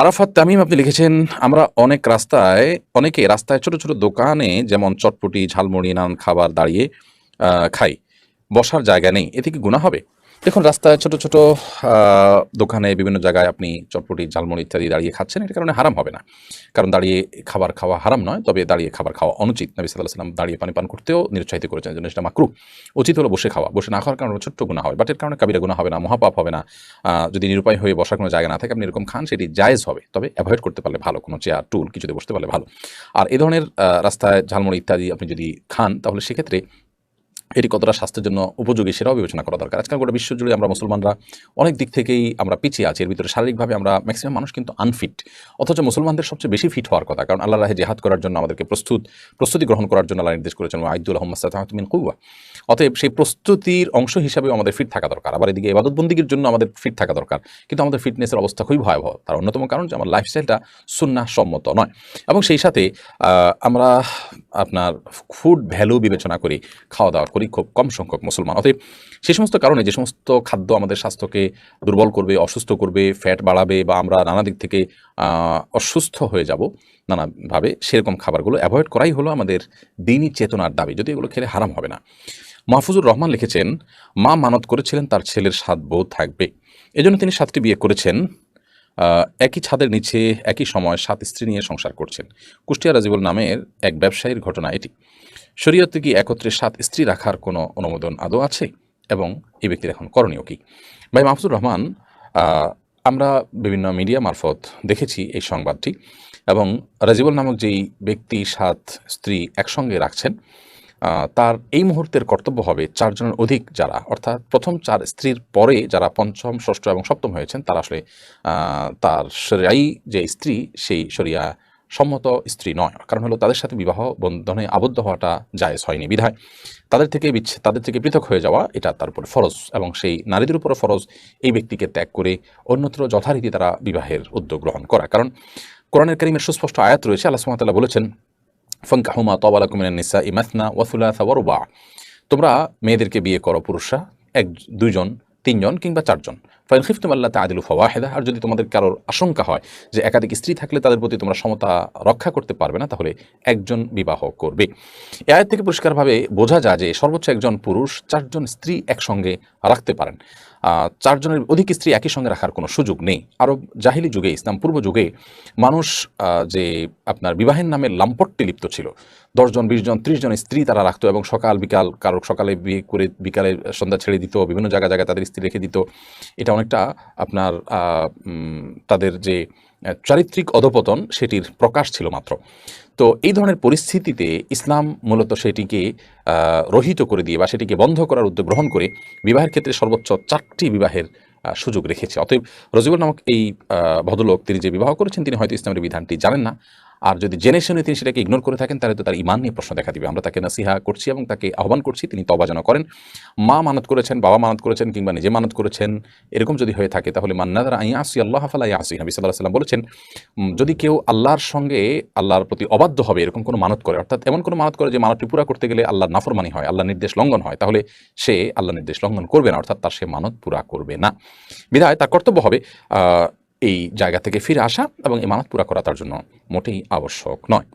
আরাফাত তামিম, আপনি লিখেছেন, আমরা অনেক রাস্তায়, অনেকে রাস্তায় ছোট ছোট দোকানে যেমন চটপটি, ঝালমুড়ি নান খাবার দাঁড়িয়ে খাই। বসার জায়গা নেই। এতে কি গুণা হবে? দেখুন, রাস্তায় ছোট ছোট দোকানে বিভিন্ন জায়গায় আপনি চটপটি, ঝালমুড়ি ইত্যাদি দাঁড়িয়ে খাচ্ছেন, এর কারণে হারাম হবে না। কারণ দাঁড়িয়ে খাবার খাওয়া হারাম নয়, তবে দাঁড়িয়ে খাবার খাওয়া অনুচিত। নবী সাল্লাহ সাল্লাম দাঁড়িয়ে পানি পান করতেও নিরুৎসাহিত করেছেন জন্য সেটা মাকরু। উচিত হলো বসে খাওয়া। বসে না খাওয়ার কারণে ছোট্ট গুণা হয় বাট এর কারণে কাবিরা গুণা হবে না, মহাপাপ হবে না। যদি নিরুপায় হয়ে বসার কোনো জায়গা না থাকে, আপনি এরকম খান, সেটি জায়েজ হবে। তবে অ্যাভয়েড করতে পারলে ভালো, কোনো চেয়ার, টুল কিছুতে বসতে পারলে ভালো। আর এ ধরনের রাস্তায় ঝালমুড়ি ইত্যাদি আপনি যদি খান, তাহলে সেক্ষেত্রে এটি কতটা স্বাস্থ্যের জন্য উপযোগী সেটাও বিবেচনা করা দরকার। আজকাল গোটা বিশ্ব জুড়ে আমরা মুসলমানরা অনেক দিক থেকেই আমরা পিছিয়ে আছি। এর ভিতরে শারীরিকভাবে আমরা ম্যাক্সিমাম মানুষ কিন্তু আনফিট অথচ মুসলমানদের সবচেয়ে বেশি ফিট হওয়ার কথা, কারণ আল্লাহ রাহে জেহাদ করার জন্য আমাদেরকে প্রস্তুত, প্রস্তুতি গ্রহণ করার জন্য আল্লাহ নির্দেশ করেছেন আইদুল আহমদ কুয়া অতএব সেই প্রস্তুতির অংশ হিসাবে আমাদের ফিট থাকা দরকার। আবার এদিকে এবাদতবন্দিগির জন্য আমাদের ফিট থাকা দরকার। কিন্তু আমাদের ফিটনেসের অবস্থা খুবই ভয়াবহ। তার অন্যতম কারণ যে, আমার লাইফস্টাইলটা সুন্না সম্মত নয়। এবং সেই সাথে আমরা আপনার ফুড ভ্যালু বিবেচনা করি, খাওয়া দাওয়া করি, খুব কম সংখ্যক মুসলমান। অতএব সেই সমস্ত কারণে যে সমস্ত খাদ্য আমাদের স্বাস্থ্যকে দুর্বল করবে, অসুস্থ করবে ফ্যাট বাড়াবে বা আমরা নানা দিক থেকে অসুস্থ হয়ে যাব নানাভাবে, সেরকম খাবারগুলো অ্যাভয়েড করাই হলো আমাদের দিনই চেতনার দাবি, যদি এগুলো খেলে হারাম হবে না। মাহফুজুর রহমান লিখেছেন, মা মানত করেছিলেন, তার ছেলের সাত বউ থাকবে। এজন্য তিনি সাতটি বিয়ে করেছেন। একই ছাদের নিচে, একই সময় সাত স্ত্রী নিয়ে সংসার করছেন। কুষ্টিয়া রাজিবুল নামের এক ব্যবসায়ীর ঘটনা এটি। শরীয়তে কি একত্রে সাত স্ত্রী রাখার কোনো অনুমোদন আদৌ আছে? এবং এই ব্যক্তির এখন করণীয় কি? ভাই মাহফুজুর রহমান আমরা বিভিন্ন মিডিয়া মারফত দেখেছি এই সংবাদটি এবং রাজিবুল নামক যেই ব্যক্তি সাত স্ত্রী একসঙ্গে রাখছেন তার এই মুহূর্তের কর্তব্য হবে চারজনের অধিক যারা, অর্থাৎ প্রথম চার স্ত্রীর পরে যারা পঞ্চম, ষষ্ঠ এবং সপ্তম হয়েছেন, তারা আসলে তার শরিয়াই যে স্ত্রী, সেই শরিয়া সম্মত স্ত্রী নয়। কারণ হলো তাদের সাথে বিবাহ বন্ধনে আবদ্ধ হওয়াটা জায়েজ হয়নি বিধায়। তাদের থেকে বিচ্ছে, তাদের থেকে পৃথক হয়ে যাওয়া, এটা তার উপর ফরজ এবং সেই নারীদের উপর ফরজ এই ব্যক্তিকে ত্যাগ করে অন্যত্র যথারীতি তারা বিবাহের উদ্যোগ গ্রহণ করা। কারণ কোরআনের কারিমের সুস্পষ্ট আয়াত রয়েছে, আল্লাহ সুমাতাল্লাহ বলেছেন ফঙ্কাহুমা তবালা কুমিনান নিসা ইমাসনা ওয়াসুলাসা ওয়ারুবা তোমরা মেয়েদেরকে বিয়ে করো, পুরুষরা এক দুজন তিনজন কিংবা চারজন। ফাইন খিফতুম আল্লাহ তাদিলু ফওয়াহেদা। আর যদি তোমাদের কারোর আশঙ্কা হয় যে একাধিক স্ত্রী থাকলে তাদের প্রতি তোমরা সমতা রক্ষা করতে পারবে না, তাহলে একজন বিবাহ করবে। এ আয়াত থেকে পরিষ্কারভাবে বোঝা যায় যে সর্বোচ্চ একজন পুরুষ চারজন স্ত্রী একসঙ্গে রাখতে পারেন। চারজনের অধিক স্ত্রী একই সঙ্গে রাখার কোনো সুযোগ নেই। আরব জাহিলি যুগে, ইসলাম পূর্ব যুগে মানুষ যে আপনার বিবাহের নামে লাম্পট্যে লিপ্ত ছিল, দশজন বিশ জন ত্রিশ জন স্ত্রী তারা রাখতো এবং সকাল বিকাল কারও সকালে বিয়ে করে বিকালে সন্ধ্যা ছেড়ে দিত, বিভিন্ন জায়গায় জায়গায় তাদের স্ত্রী রেখে দিত। এটা অনেকটা আপনার তাদের যে চারিত্রিক অধপতন সেটির প্রকাশ ছিল মাত্র। তো এই ধরনের পরিস্থিতিতে ইসলাম মূলত সেটিকে রহিত করে দিয়ে বা সেটিকে বন্ধ করার উদ্যোগ গ্রহণ করে বিবাহের ক্ষেত্রে সর্বোচ্চ চারটি বিবাহের সুযোগ রেখেছে। অতএব রজিবুল নামক এই ভদ্রলোক তিনি যে বিবাহ করেছেন, তিনি হয়তো ইসলামের বিধানটি জানেন না। আর যদি জেনে শুনে তিনি সেটাকে ইগনোর করে থাকেন, তাহলে তো তার ইমান নিয়ে প্রশ্ন দেখা দিবে। আমরা তাকে নাসিহা করছি এবং তাকে আহ্বান করছি, তিনি তবা যেন করেন। মা মানত করেছেন, বাবা মানত করেছেন কিংবা নিজে মানত করেছেন, এরকম যদি হয়ে থাকে, তাহলে মান্নাদার আই আসি আল্লাহ ফালাই আসি নবী সাল্লাহ সাল্লাম বলেছেন যদি কেউ আল্লাহর সঙ্গে আল্লাহর প্রতি অবাধ্য হবে, এরকম কোনো মানত করে, অর্থাৎ এমন কোনো মানত করে যে মানতটি পুরা করতে গেলে আল্লাহর নাফরমানি হয় আল্লাহ নির্দেশ লঙ্ঘন হয়, তাহলে সে আল্লাহ নির্দেশ লঙ্ঘন করবে না, অর্থাৎ তার সে মানত পুরা করবে না। বিধায় তার কর্তব্য হবে এই জায়গা থেকে ফিরে আসা এবং এমানত মানত পুরা করা তার জন্য মোটেই আবশ্যক নয়।